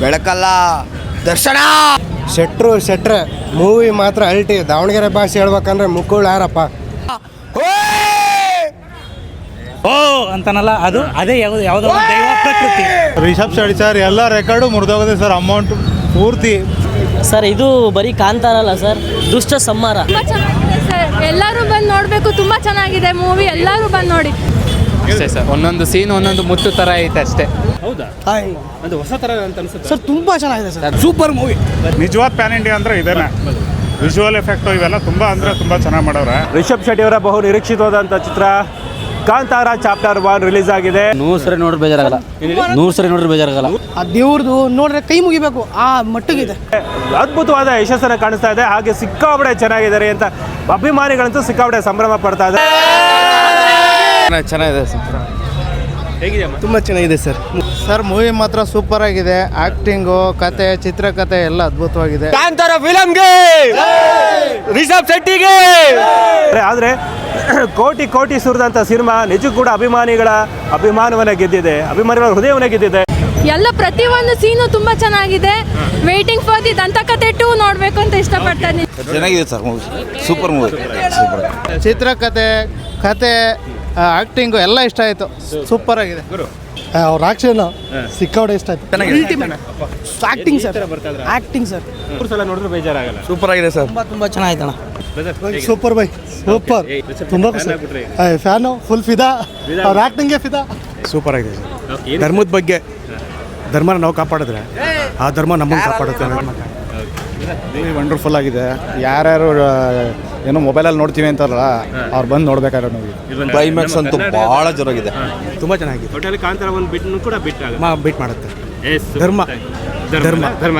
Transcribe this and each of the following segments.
ಬೆಳಕಲ್ಲ. ದರ್ಶನ! ಶೆಟ್ರು ಶೆಟ್ರೆ ಮೂವಿ ಮಾತ್ರ ಅಲ್ಟಿ. ದಾವಣಗೆರೆ ಭಾಷೆ ಹೇಳ್ಬೇಕಂದ್ರೆ ಮುಕ್ಕುಳು ಯಾರಪ್ಪ? ಓ ಅಂತಾನಲ್ಲ ಅದು ಅದೇ ಯಾವ್ದು ಯಾವುದೋ ಒಂದು ದೈವ ಪ್ರಕೃತಿ. ರಿಷಬ್ ಶೆಟ್ಟಿ ಸರ್ ಎಲ್ಲ ರೆಕಾರ್ಡು ಮುರಿದೋಗಿದೆ ಸರ್ ಅಮೌಂಟ್ ಪೂರ್ತಿ. ಸರ್ ಇದು ಬರೀ ಕಾಂತಾರಲ್ಲ ಸರ್ ದುಷ್ಟ ಸಂಹಾರ. ತುಂಬ ಚೆನ್ನಾಗಿದೆ ಸರ್. ಎಲ್ಲರೂ ಬಂದು ನೋಡಬೇಕು ತುಂಬ ಚೆನ್ನಾಗಿದೆ ಮೂವಿ ಎಲ್ಲರೂ ಬಂದು ನೋಡಿ. ಅಷ್ಟೇ ಸರ್ ಒಂದೊಂದು ಸೀನ್ ಒಂದೊಂದು ಮುತ್ತು ತರ ಐತೆ ಅಷ್ಟೇ. ಹೌದಾ? ಅದು ಹೊಸ ತರ ಅಂತ ಅನ್ಸುತ್ತೆ. ಸರ್ ತುಂಬ ಚೆನ್ನಾಗಿದೆ ಸರ್. ಸೂಪರ್ ಮೂವಿ ನಿಜವಾದ ಪ್ಯಾನ್ ಇಂಡಿಯಾ ಅಂದ್ರೆ ಇದೇನೆ. ವಿಜುವಲ್ ಎಫೆಕ್ಟ್ ಇವೆಲ್ಲ ತುಂಬಾ ಅಂದ್ರೆ ತುಂಬಾ ಚೆನ್ನಾಗಿ ಮಾಡವ್ರೆ. ರಿಷಬ್ ಶೆಟ್ಟಿ ಅವರ ಬಹು ನಿರೀಕ್ಷಿತವಾದಂಥ ಚಿತ್ರ ಕಾಂತಾರ ಚಾಪ್ಟರ್ ಒನ್ ರಿಲೀಸ್ ಆಗಿದೆ. ನೂರು ಸರಿ ನೋಡ್ರೆ ಬೇಜಾರಾಗಲ್ಲ. ನೂರು ಸರಿ ನೋಡ್ರೆ ಬೇಜಾರಾಗಲ್ಲ. ಆ ದೇವ್ರದು ನೋಡ್ರೆ ಕೈ ಮುಗಿಬೇಕು ಆ ಮಟ್ಟಿಗಿದೆ. ಅದ್ಭುತವಾದ ಯಶಸ್ಸನ್ನು ಕಾಣಿಸ್ತಾ ಇದೆ. ಹಾಗೆ ಸಿಕ್ಕಾಬಡೆ ಚೆನ್ನಾಗಿದ್ದಾರೆ ಅಂತ ಅಭಿಮಾನಿಗಳಂತೂ ಸಿಕ್ಕಾಬಡೆ ಸಂಭ್ರಮ ಪಡ್ತಾ ಇದೆ ಚೆನ್ನಾಗಿದೆ ಸರ್. ತುಂಬ ಚೆನ್ನಾಗಿದೆ ಸರ್. ಸರ್ ಮೂವಿ ಮಾತ್ರ ಸೂಪರ್ ಆಗಿದೆ. ಆಕ್ಟಿಂಗು ಕತೆ ಚಿತ್ರಕತೆ ಎಲ್ಲ ಅದ್ಭುತವಾಗಿದೆ. ಕಾಂತಾರ ಫಿಲಮ್ಗೆ ರಿಷಬ್ ಶೆಟ್ಟಿಗೆ! ಆದರೆ ಕೋಟಿ ಕೋಟಿ ಸುರಿದಂಥ ಸಿನಿಮಾ ನಿಜ ಕೂಡ ಅಭಿಮಾನಿಗಳ ಅಭಿಮಾನವನ್ನ ಗೆದ್ದಿದೆ. ಅಭಿಮಾನಿಗಳ ಹೃದಯವನ್ನ ಗೆದ್ದಿದೆ. ಎಲ್ಲ ಪ್ರತಿಯೊಂದು ಸೀನು ತುಂಬಾ ಚೆನ್ನಾಗಿದೆ. ವೇಟಿಂಗ್ ಫಾರ್ ದಿ ದಂತಕಥೆ ಟು ನೋಡ್ಬೇಕು ಅಂತ ಇಷ್ಟಪಡ್ತಾನೆ ಚೆನ್ನಾಗಿದೆ sir movie super movie super ಚಿತ್ರಕಥೆ ಕತೆ ಆಕ್ಟಿಂಗು ಎಲ್ಲ ಇಷ್ಟ ಆಯಿತು. ಸೂಪರ್ ಆಗಿದೆ. ಅವ್ರ ಆಕ್ಷನ್ ಸಿಕ್ಕೋಡೆ ಇಷ್ಟ ಆಯ್ತು. ಆಕ್ಟಿಂಗ್ ಸರ್ ಆಕ್ಟಿಂಗ್ ಸರ್ ಮೂರು ಸಲ ನೋಡಿದ್ರೆ ಬೇಜಾರಾಗಲ್ಲ. ಸೂಪರ್ ಆಗಿದೆ ಸರ್ ತುಂಬಾ ತುಂಬ ಚೆನ್ನಾಗಿತ್ತಣ್ಣ. ಸೂಪರ್ ಬೈ ಸೂಪರ್ ತುಂಬ ಫ್ಯಾನು ಫುಲ್ ಫಿದಾ ಅವ್ರ ಆಕ್ಟಿಂಗ್ಗೆ ಫಿದಾ ಸೂಪರ್ ಆಗಿದೆ ಸರ್ ಧರ್ಮದ ಬಗ್ಗೆ ಧರ್ಮನ ನಾವು ಕಾಪಾಡಿದ್ರೆ ಆ ಧರ್ಮ ನಮ್ಮನ್ನು ಕಾಪಾಡುತ್ತೆ ವಂಡರ್ಫುಲ್ ಆಗಿದೆ. ಯಾರ್ಯಾರು ಏನೋ ಮೊಬೈಲಲ್ಲಿ ನೋಡ್ತೀವಿ ಅಂತಾರಲ್ಲ ಅವ್ರು ಬಂದು ನೋಡ್ಬೇಕಾದ್ರೆ ನಾವು ಕ್ಲೈಮ್ಯಾಕ್ಸ್ ಅಂತೂ ಭಾಳ ಜೋರಾಗಿದೆ ತುಂಬ ಚೆನ್ನಾಗಿದೆ. ಹೋಟೆಲ್ ಕಾಂತಾರ ಒಂದು ಬಿಟ್ಟು ಕೂಡ ಬಿಟ್ಟಾಗ ಬಿಟ್ ಮಾಡುತ್ತೆ. ಧರ್ಮ. ಧರ್ಮ ಧರ್ಮ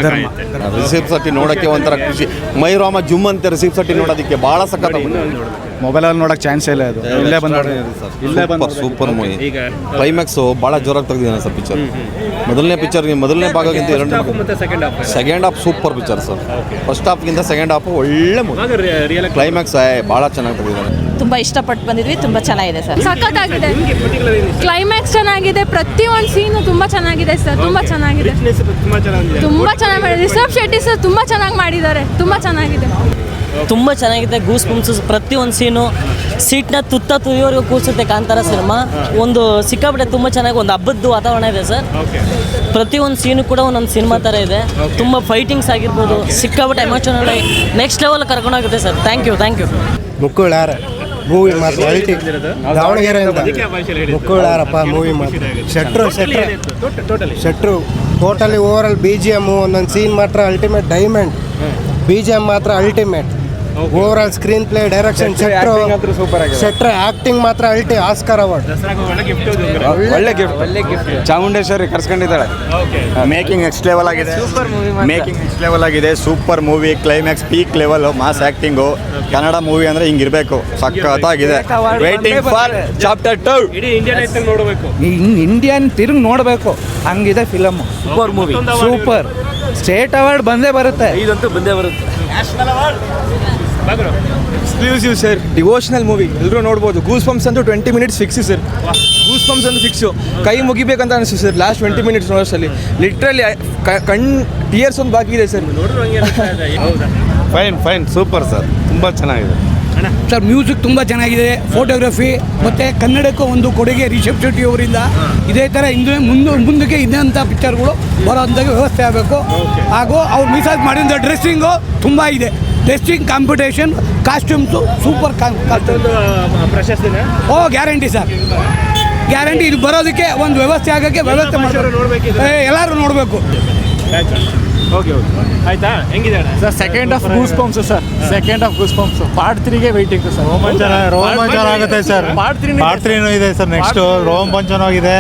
ರಿಸೀಪ್ ಸಟ್ಟಿ ನೋಡೋಕ್ಕೆ ಒಂಥರ ಖುಷಿ. ಮೈರಾಮ ಜುಮ್ ಅಂತ ರಿಸೀಪ್ ಸಟ್ಟಿ ನೋಡೋದಕ್ಕೆ ಭಾಳ ಸಖತ್ ಮೊಬೈಲಲ್ಲಿ ನೋಡೋಕೆ ಚಾನ್ಸ್ ಇಲ್ಲ ಅದು. ಇಲ್ಲೇ ಬಂದು ಇಲ್ಲೇ ಬಂದು ಸೂಪರ್ ಸೂಪರ್ ಮೂವಿ ಕ್ಲೈಮ್ಯಾಕ್ಸು ಭಾಳ ಜೋರಾಗಿ ತೆಗೆದಿದ್ದಾನೆ ಸರ್ ಪಿಕ್ಚರ್ ಮೊದಲನೇ ಪಿಕ್ಚರ್ ಮೊದಲನೇ ಭಾಗಕ್ಕಿಂತ ಎರಡು second half second half super picture sir. First ಹಾಫ್ಗಿಂತ second half ಒಳ್ಳೆ ಕ್ಲೈಮ್ಯಾಕ್ಸ್ ಭಾಳ ಚೆನ್ನಾಗಿ ತೆಗೆದಿದ್ದಾನೆ. ತುಂಬ ಇಷ್ಟಪಟ್ಟು ಬಂದಿದ್ವಿ ತುಂಬ ಚೆನ್ನಾಗಿದೆ ಸರ್. ಸಖತ್ತಾಗಿದೆ. ಕ್ಲೈಮ್ಯಾಕ್ಸ್ ಚೆನ್ನಾಗಿದೆ ಪ್ರತಿ ಒಂದು ಸೀನು ತುಂಬ ಚೆನ್ನಾಗಿದೆ ಸರ್ ತುಂಬ ಚೆನ್ನಾಗಿದೆ. ತುಂಬಾ ಚೆನ್ನಾಗಿ ಮಾಡಿದ್ದಾರೆ. ರಿಷಬ್ ಶೆಟ್ಟಿ ಸರ್ ತುಂಬ ಚೆನ್ನಾಗಿ ಮಾಡಿದ್ದಾರೆ ತುಂಬ ಚೆನ್ನಾಗಿದೆ. ತುಂಬ ಚೆನ್ನಾಗಿದೆ ಗೂಸ್ ಕುಂಬಸೂಸ್ ಪ್ರತಿ ಒಂದು ಸೀನು ಸೀಟ್ನ ತುತ್ತ ತುಯ್ಯೋರಿಗೂ ಕೂರಿಸುತ್ತೆ ಕಾಂತಾರ ಸಿನಿಮಾ ಒಂದು ಸಿಕ್ಕಾಪಟ್ಟೆ ತುಂಬ ಚೆನ್ನಾಗಿ ಒಂದು ಹಬ್ಬದ ವಾತಾವರಣ ಇದೆ ಸರ್. ಪ್ರತಿಯೊಂದು ಸೀನು ಕೂಡ ಒಂದೊಂದು ಸಿನಿಮಾ ಥರ ಇದೆ. ತುಂಬ ಫೈಟಿಂಗ್ಸ್ ಆಗಿರ್ಬೋದು ಸಿಕ್ಕಾಪಟ್ಟೆ emotional next level ಕರ್ಕೊಂಡೋಗುತ್ತೆ sir. Thank you thank you ಮುಕ್ಕುಳು ಯಾರ? ಮೂವಿ ಮಾತ್ರ. ಐತಿ ದಾವಣಗೆರೆಯಿಂದ ಅಂತ ಯಾರಪ್ಪ ಮೂವಿ ಮಾತ್ರ. ಶೆಟ್ರು ಶೆಟ್ರು. ಶೆಟ್ರು totally over all B G M ಒಂದೊಂದು ಸೀನ್ ಮಾತ್ರ ultimate diamond B G M ಮಾತ್ರ ultimate over all screenplay direction ಶೆಟ್ರು ಶೆಟ್ರ್ ಆಕ್ಟಿಂಗ್ ಮಾತ್ರ ಅಲ್ಟಿ ಆಸ್ಕರ್ ಅವಾರ್ಡ್ ಒಳ್ಳೆ ಗಿಫ್ಟ್ ಒಳ್ಳೆ ಗಿಫ್ಟ್ ಚಾಮುಂಡೇಶ್ವರಿ ಕರ್ಸ್ಕೊಂಡಿದ್ದಾಳೆ. ಮೇಕಿಂಗ್ ನೆಕ್ಸ್ಟ್ ಲೆವೆಲ್ ಆಗಿದೆ. ಮೇಕಿಂಗ್ ನೆಕ್ಸ್ಟ್ ಲೆವೆಲ್ ಆಗಿದೆ. Super movie climax peak level mass acting Kannada movie ಅಂದ್ರೆ ಹಿಂಗಿರ್ಬೇಕು ಸಖತ್ತಾಗಿದೆ. Waiting for chapter two Indian ಐತೆ ನೋಡಬೇಕು. ಇಂಡಿಯನ್ ತಿರುಗಿ ನೋಡಬೇಕು. ಹಂಗಿದೆ film super movie super state award ಬಂದೇ ಬರುತ್ತೆ. ಇದಂತೂ ಬಂದೇ ಬರುತ್ತೆ. ಎಕ್ಸ್ಕ್ಲೂಸಿವ್ ಸರ್ ಡಿವೋಷನಲ್ ಮೂವಿ ಎಲ್ಲರೂ ನೋಡ್ಬೋದು. ಗೂಸ್ ಪಂಪ್ಸ್ ಅಂತೂ twenty minutes fix sir goosebumps ಅಂತ ಫಿಕ್ಸು ಕೈ ಮುಗಿಬೇಕಂತ ಅನಿಸ್ತು ಸರ್ ಲಾಸ್ಟ್ ಟ್ವೆಂಟಿ ಮಿನಿಟ್ಸ್ ನೋಡೋಷ್ಟಲ್ಲಿ ಲಿಟ್ರಲಿ ಕಣ್ ಟಿಯರ್ಸ್ ಒಂದು ಬಾಕಿ ಇದೆ ಸರ್ ಹೌದಾ. ಫೈನ್ ಫೈನ್ ಸೂಪರ್ ಸರ್ ತುಂಬ ಚೆನ್ನಾಗಿದೆ. ಸರ್ ಮ್ಯೂಸಿಕ್ ತುಂಬ ಚೆನ್ನಾಗಿದೆ. ಫೋಟೋಗ್ರಫಿ ಮತ್ತು ಕನ್ನಡಕ್ಕೂ ಒಂದು ಕೊಡುಗೆ ರಿಷಬ್ ಶೆಟ್ಟಿ ಅವರಿಂದ. ಇದೇ ಥರ ಹಿಂದೆ ಮುಂದೆ ಮುಂದಕ್ಕೆ ಇದ್ದಂಥ ಪಿಕ್ಚರ್ಗಳು ಬರೋಂಥ ವ್ಯವಸ್ಥೆ ಆಗಬೇಕು. ಹಾಗೂ ಅವ್ರು ಮಿಸಾಜ್ ಮಾಡಿದ ಡ್ರೆಸ್ಸಿಂಗು ತುಂಬ ಇದೆ. Dressing competition costumes super costume ಪ್ರಶಸ್ತಿನ? ಓ ಗ್ಯಾರಂಟಿ ಸರ್. ಗ್ಯಾರಂಟಿ ಇದು ಬರೋದಕ್ಕೆ ಒಂದು ವ್ಯವಸ್ಥೆ ಆಗೋಕ್ಕೆ ವ್ಯವಸ್ಥೆ. ಮಾಡಬೇಕು ಎಲ್ಲರೂ ನೋಡಬೇಕು. Okay okay. ಆಯ್ತಾ? ಹೆಂಗಿದೆ sir second half goosebumps sir. Second half goosebumps part ತ್ರೀಗೆ waiting sir. ರೋಮಾಂಚನ ರೋಮಾಂಚನ ಆಗುತ್ತೆ ಸರ್. ಪಾರ್ಟ್ ತ್ರೀ ಪಾರ್ಟ್ ತ್ರೀನೂ ಇದೆ ಸರ್ ನೆಕ್ಸ್ಟ್ ರೋಮಾಂಚನವಾಗಿದೆ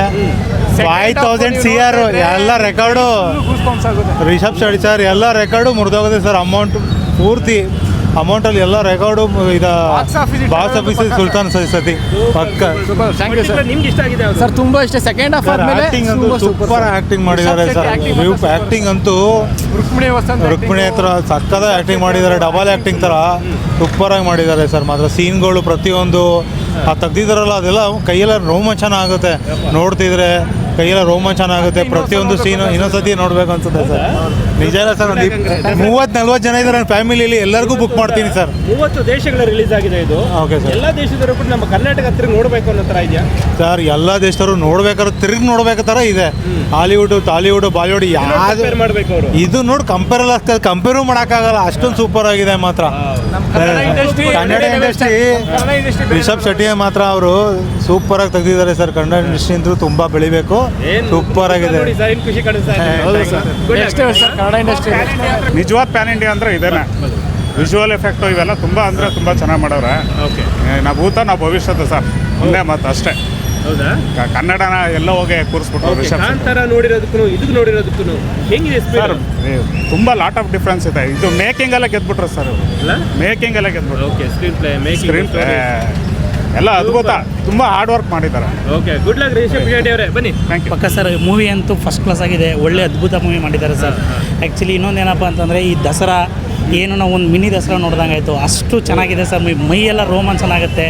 ಫೈವ್ ತೌಸಂಡ್ ಸಿ ಆರ್ ಎಲ್ಲ ರೆಕಾರ್ಡು ಗೂಸ್ ಪಂಪ್ಸ್ ಆಗುತ್ತೆ. ರಿಷಬ್ ಶೆಟ್ಟಿ ಸರ್ ಎಲ್ಲ ರೆಕಾರ್ಡು ಮುರಿದೋಗಿದೆ ಸರ್ ಅಮೌಂಟ್ ಪೂರ್ತಿ ಅಮೌಂಟಲ್ಲಿ ಎಲ್ಲ ರೆಕಾರ್ಡು ಇದು ಬಾಕ್ಸ್ ಆಫೀಸ್ ಸುಲ್ತಾನ್ ಸರ್ ಸತಿ. ಪಕ್ಕ. ಥ್ಯಾಂಕ್ ಯು ಸರ್ ನಿಮ್ಗೆ ಇಷ್ಟ ಆಗಿದೆ ಸರ್ ತುಂಬಾ ಇಷ್ಟ. ಸೆಕೆಂಡ್ ಹಾಫ್ ಆದ್ಮೇಲೆ ಆಕ್ಟಿಂಗ್ ಅಂತೂ ಸೂಪರ್ ಆಕ್ಟಿಂಗ್ ಮಾಡಿದ್ದಾರೆ ಸರ್ ಆಕ್ಟಿಂಗ್ ಅಂತೂ ರುಕ್ಮಿಣಿ ಹತ್ರ ಸಕ್ಕದ ಆಕ್ಟಿಂಗ್ ಮಾಡಿದ್ದಾರೆ ಡಬಲ್ ಆ್ಯಕ್ಟಿಂಗ್ ಥರ ಆಗಿ ಮಾಡಿದ್ದಾರೆ ಸರ್ ಮಾತ್ರ ಸೀನ್ಗಳು ಪ್ರತಿಯೊಂದು ಆ ತೆಗ್ದಿದ್ದಾರಲ್ಲ ಅದೆಲ್ಲ ಕೈಯೆಲ್ಲ ರೋಮಾಂಚನ ಆಗುತ್ತೆ ನೋಡ್ತಿದ್ರೆ ಕೈಯೆಲ್ಲ ರೋಮಾಂಚನ ಆಗುತ್ತೆ. ಪ್ರತಿಯೊಂದು ಸೀನು ಇನ್ನೊಂದ್ಸತಿ ನೋಡ್ಬೇಕು ಅನ್ಸುತ್ತೆ ಸರ್. ನಿಜ ಸರ್ ಒಂದು ಮೂವತ್ತು ನಲ್ವತ್ತು ಜನ ಇದ್ದಾರೆ ನನ್ನ ಫ್ಯಾಮಿಲಿಲಿ ಎಲ್ಲರಿಗೂ ಬುಕ್ ಮಾಡ್ತೀನಿ ಸರ್. ಮೂವತ್ತು ದೇಶಗಳ ರಿಲೀಸ್ ಆಗಿದೆ ಇದು. Okay sir. ಎಲ್ಲ ದೇಶದವರು ಕೂಡ ನಮ್ಮ ಕರ್ನಾಟಕ ಹತ್ರ ನೋಡಬೇಕು ಅನ್ನೋ ತರ ಇದೆಯಾ? ಸರ್ ಎಲ್ಲ ದೇಶದವರು ನೋಡ್ಬೇಕಾದ್ರೆ ತಿರುಗಿ ನೋಡ್ಬೇಕು ಥರ ಇದೆ. ಹಾಲಿವುಡ್ ಟಾಲಿವುಡ್ ಬಾಲಿವುಡ್ ಯಾವ್ದು ಕಂಪೇರ್ ಮಾಡಬೇಕು ಅವರು. ಇದು ನೋಡಿ ಕಂಪೇರ್ ಎಲ್ಲ ಕಂಪೇರು ಮಾಡೋಕ್ಕಾಗಲ್ಲ. ಅಷ್ಟೊಂದು ಸೂಪರ್ ಆಗಿದೆ ಮಾತ್ರ. ಕನ್ನಡ ಇಂಡಸ್ಟ್ರಿ ರಿಷಬ್ ಶೆಟ್ಟಿ ಮಾತ್ರ ಅವರು ಸೂಪರ್ ಆಗಿ ತೆಗೆದಿದ್ದಾರೆ ಸರ್. ಕನ್ನಡ ಇಂಡಸ್ಟ್ರಿ ಅಂತೂ ತುಂಬಾ ಬೆಳಿಬೇಕು. ಸೂಪರ್ ಆಗಿದೆ. ನೋಡಿ ಸರ್ ಏನು ಖುಷಿ ಕಾಣಿಸ್ತಾ ಇದೆ. ಹೌದು ಸರ್. ಕನ್ನಡ ಇಂಡಸ್ಟ್ರಿ ನಿಜವಾದ ಪ್ಯಾನ್ ಇಂಡಿಯಾ ಅಂದ್ರೆ ಇದೇನೆ. ವಿಜುವಲ್ ಎಫೆಕ್ಟು ಇವೆಲ್ಲ ತುಂಬ ಅಂದರೆ ತುಂಬ ಚೆನ್ನಾಗಿ ಮಾಡವ್ರೆ. ನಾವು ಭೂತ ನಾ ಭವಿಷ್ಯದ ಸರ್. ಒಂದೇ ಮಾತು ಅಷ್ಟೇ. ಕನ್ನಡನ ಎಲ್ಲ ಹೋಗಿ ಕೂರಿಸ್ಬಿಟ್ಟು ನೋಡಿರೋದಕ್ಕೂ ಇದಕ್ಕೆ ನೋಡಿರೋದಕ್ಕೂ ಹೆಂಗಿದೆ ಸರ್ ತುಂಬ ಲಾಟ್ ಆಫ್ ಡಿಫ್ರೆನ್ಸ್ ಇದೆ. ಇದು ಮೇಕಿಂಗ್ ಎಲ್ಲ ಗೆದ್ಬಿಟ್ರು ಸರ್ ಅಲ್ಲ? ಮೇಕಿಂಗ್ ಎಲ್ಲ ಗೆದ್ಬಿಟ್ರು. Okay screenplay making screen ಎಲ್ಲ ಅದ್ಭುತ. ತುಂಬ ಹಾರ್ಡ್ ವರ್ಕ್ ಮಾಡಿದ್ದಾರೆ. Okay good luck Rishab Shetty ಅವರೇ ಬನ್ನಿ. ಥ್ಯಾಂಕ್ ಯು ಪಕ್ಕ ಸರ್ ಮೂವಿ ಅಂತೂ ಫಸ್ಟ್ ಕ್ಲಾಸ್ ಆಗಿದೆ ಒಳ್ಳೆ ಅದ್ಭುತ ಮೂವಿ ಮಾಡಿದ್ದಾರೆ ಸರ್. ಆ್ಯಕ್ಚುಲಿ ಇನ್ನೊಂದೇನಪ್ಪ ಅಂತಂದರೆ ಈ ದಸರಾ ಏನು ನಾವು ಒಂದು ಮಿನಿ ದಸರಾ ನೋಡ್ದಂಗೆ ಆಯಿತು. ಅಷ್ಟು ಚೆನ್ನಾಗಿದೆ ಸರ್ ಮೈ ಎಲ್ಲ ರೋಮಾಂಚನ ಆಗುತ್ತೆ.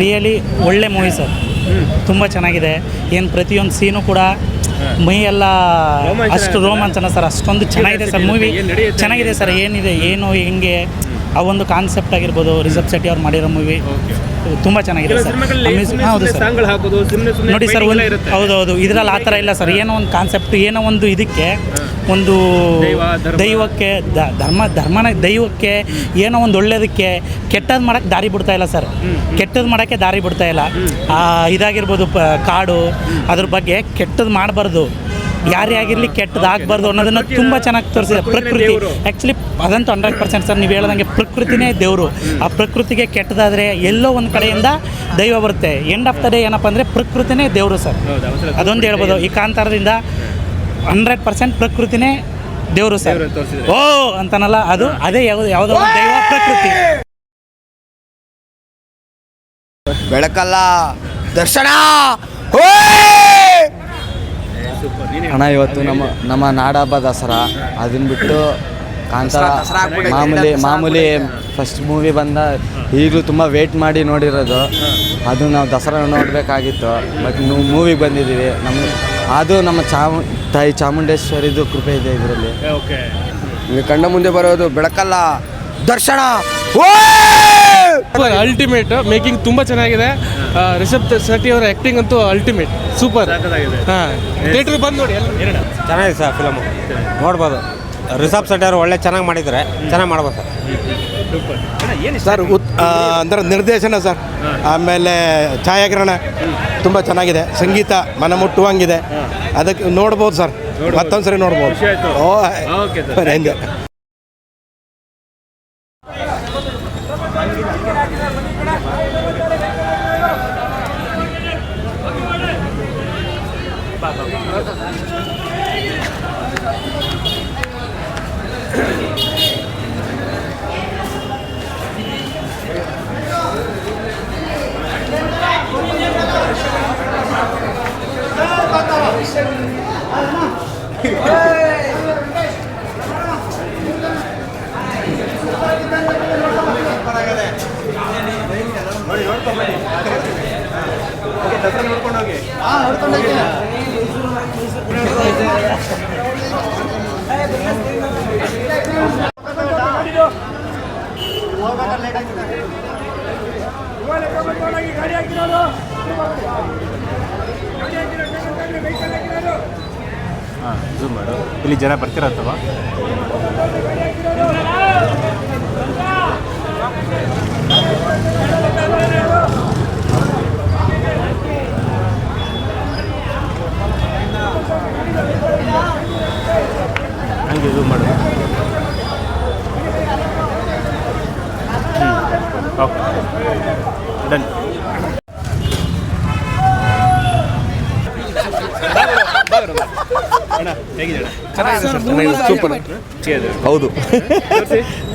ರಿಯಲಿ ಒಳ್ಳೆ ಮೂವಿ ಸರ್. ತುಂಬ ಚೆನ್ನಾಗಿದೆ. ಏನು ಪ್ರತಿಯೊಂದು ಸೀನು ಕೂಡ ಮೈ ಎಲ್ಲ ಅಷ್ಟು? ರೋಮಾಂಚನ ಸರ್. ಅಷ್ಟೊಂದು ಚೆನ್ನಾಗಿದೆ ಸರ್ ಮೂವಿ ಚೆನ್ನಾಗಿದೆ ಸರ್ ಏನಿದೆ ಏನು ಹೆಂಗೆ? ಆ ಒಂದು ಕಾನ್ಸೆಪ್ಟ್ ಆಗಿರ್ಬೋದು ರಿಷಬ್ ಶೆಟ್ಟಿ ಅವ್ರು ಮಾಡಿರೋ ಮೂವಿ ತುಂಬ ಚೆನ್ನಾಗಿದೆ ಸರ್. ಹೌದು ಸರ್. ನೋಡಿ ಸರ್ ಒಂದು ಹೌದೌದು. ಇದರಲ್ಲಿ ಆ ಥರ ಇಲ್ಲ ಸರ್. ಏನೋ ಒಂದು ಕಾನ್ಸೆಪ್ಟ್ ಏನೋ ಒಂದು ಇದಕ್ಕೆ ಒಂದು ದೈವ, ಧರ್ಮ. ದೈವಕ್ಕೆ ದ- ಧರ್ಮ ಧರ್ಮನ ದೈವಕ್ಕೆ ಏನೋ ಒಂದು ಒಳ್ಳೇದಕ್ಕೆ ಕೆಟ್ಟದ್ದು ಮಾಡೋಕ್ಕೆ ದಾರಿ ಬಿಡ್ತಾ ಇಲ್ಲ ಸರ್. ಕೆಟ್ಟದ್ದು ಮಾಡೋಕ್ಕೆ ದಾರಿ ಬಿಡ್ತಾ ಇಲ್ಲ. ಆ, ಇದಾಗಿರ್ಬೋದು ಪ ಕಾಡು ಅದ್ರ ಬಗ್ಗೆ ಕೆಟ್ಟದ್ದು ಮಾಡಬಾರ್ದು. ಯಾರೇ ಆಗಿರಲಿ ಕೆಟ್ಟದ್ದು ಆಗಬಾರ್ದು ಅನ್ನೋದನ್ನು ತುಂಬ ಚೆನ್ನಾಗಿ ತೋರಿಸಿದೆ. ಪ್ರಕೃತಿ. ಆ್ಯಕ್ಚುಲಿ ಅದಂತೂ ಹಂಡ್ರೆಡ್ ಪರ್ಸೆಂಟ್ ಸರ್. ನೀವು ಹೇಳ್ದಂಗೆ ಪ್ರಕೃತಿನೇ ದೇವರು. ಆ ಪ್ರಕೃತಿಗೆ ಕೆಟ್ಟದಾದರೆ ಎಲ್ಲೋ ಒಂದು ಕಡೆಯಿಂದ ದೈವ ಬರುತ್ತೆ. ಎಂಡ್ ಆಫ್ ದ ಡೇ ಏನಪ್ಪ ಅಂದರೆ ಪ್ರಕೃತಿನೇ ದೇವರು ಸರ್. ಅದೊಂದು ಹೇಳ್ಬೋದು. ಈ ಕಾಂತಾರದಿಂದ ಹಂಡ್ರೆಡ್ ಪರ್ಸೆಂಟ್ ಪ್ರಕೃತಿನೇ ದೇವರು ಸರ್. ಓ ಅಂತಾನಲ್ಲ ಅದು ಅದೇ ಯಾವ್ದು ಯಾವುದೋ ಒಂದು ದೈವ ಪ್ರಕೃತಿ. ಬೆಳಕಲ್ಲ. ದರ್ಶನ! ಅಣ್ಣ ಇವತ್ತು ನಮ್ಮ ನಮ್ಮ ನಾಡಹಬ್ಬ ದಸರಾ. ಅದನ್ನ ಬಿಟ್ಟು ಕಾಂತಾರ ಮಾಮೂಲಿ ಮಾಮೂಲಿ ಫಸ್ಟ್ ಮೂವಿ ಬಂದ ಈಗಲೂ ತುಂಬ ವೇಟ್ ಮಾಡಿ ನೋಡಿರೋದು. ಅದು ನಾವು ದಸರಾ ನೋಡಬೇಕಾಗಿತ್ತು. ಬಟ್ ನೀವು ಮೂವಿಗೆ ಬಂದಿದ್ದೀವಿ. ನಮ್ಮ ಅದು ನಮ್ಮ ಚಾಮು ತಾಯಿ ಚಾಮುಂಡೇಶ್ವರಿದು ಕೃಪೆ ಇದೆ ಇದರಲ್ಲಿ. ಓಕೆ ಕಣ್ಣ ಮುಂದೆ ಬರೋದು ಬೆಳಕಲ್ಲ. ದರ್ಶನ. ಅಲ್ಟಿಮೇಟ್ ಮೇಕಿಂಗ್ ತುಂಬಾ ಚೆನ್ನಾಗಿದೆ. ರಿಷಬ್ ಶೆಟ್ಟಿ ಅವರ ಆಕ್ಟಿಂಗ್ ಅಂತೂ ಅಲ್ಟಿಮೇಟ್ ಸೂಪರ್. ಥಿಯೇಟರ್ ಬಂದು ನೋಡಿ ಎಲ್ಲ. ಚೆನ್ನಾಗಿದೆ ಸರ್ ಫಿಲಮ್ ನೋಡ್ಬೋದು. ರಿಷಬ್ ಶೆಟ್ಟಿ ಅವರು ಒಳ್ಳೆ ಚೆನ್ನಾಗಿ ಮಾಡಿದ್ದಾರೆ ಚೆನ್ನಾಗಿ ಮಾಡ್ಬೋದು ಸರ್. ಸೂಪರ್. ಅಣ್ಣ ಏನು ಸರ್ ಉತ್ ಅಂದರೆ ನಿರ್ದೇಶನ ಸರ್. ಆಮೇಲೆ ಛಾಯಾಗ್ರಹಣ ತುಂಬ ಚೆನ್ನಾಗಿದೆ. ಸಂಗೀತ ಮನ ಮುಟ್ಟುವಂಗಿದೆ ಅದಕ್ಕೆ ನೋಡ್ಬೋದು ಸರ್. ಮತ್ತೊಂದು ಸರಿ. ನೋಡ್ಬೋದು ಖುಷಿ ಸರ್ ಹೆಂಗೆ ಇಲ್ಲಿ ಜನ ಬರ್ತಿರತ್ತವ ಹಂಗೆ ಇದು ಮಾಡು ಓಕೆ. ಡನ್. ಅಣ್ಣ ಹೇಗಿದೆ ಅಣ್ಣ ಸೂಪರ್? ಹೌದು.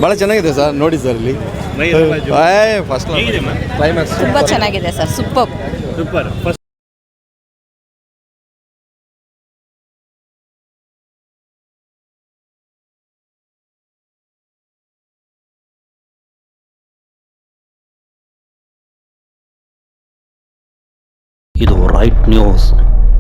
ಬಹಳ ಚೆನ್ನಾಗಿದೆ ಸರ್ ನೋಡಿ ಸರ್ ಇಲ್ಲಿ. ಫಸ್ಟ್ ಕ್ಲೈಮ್ಯಾಕ್ಸ್ ತುಂಬ ಚೆನ್ನಾಗಿದೆ ಸರ್ ಸೂಪರ್. ಸೂಪರ್. News.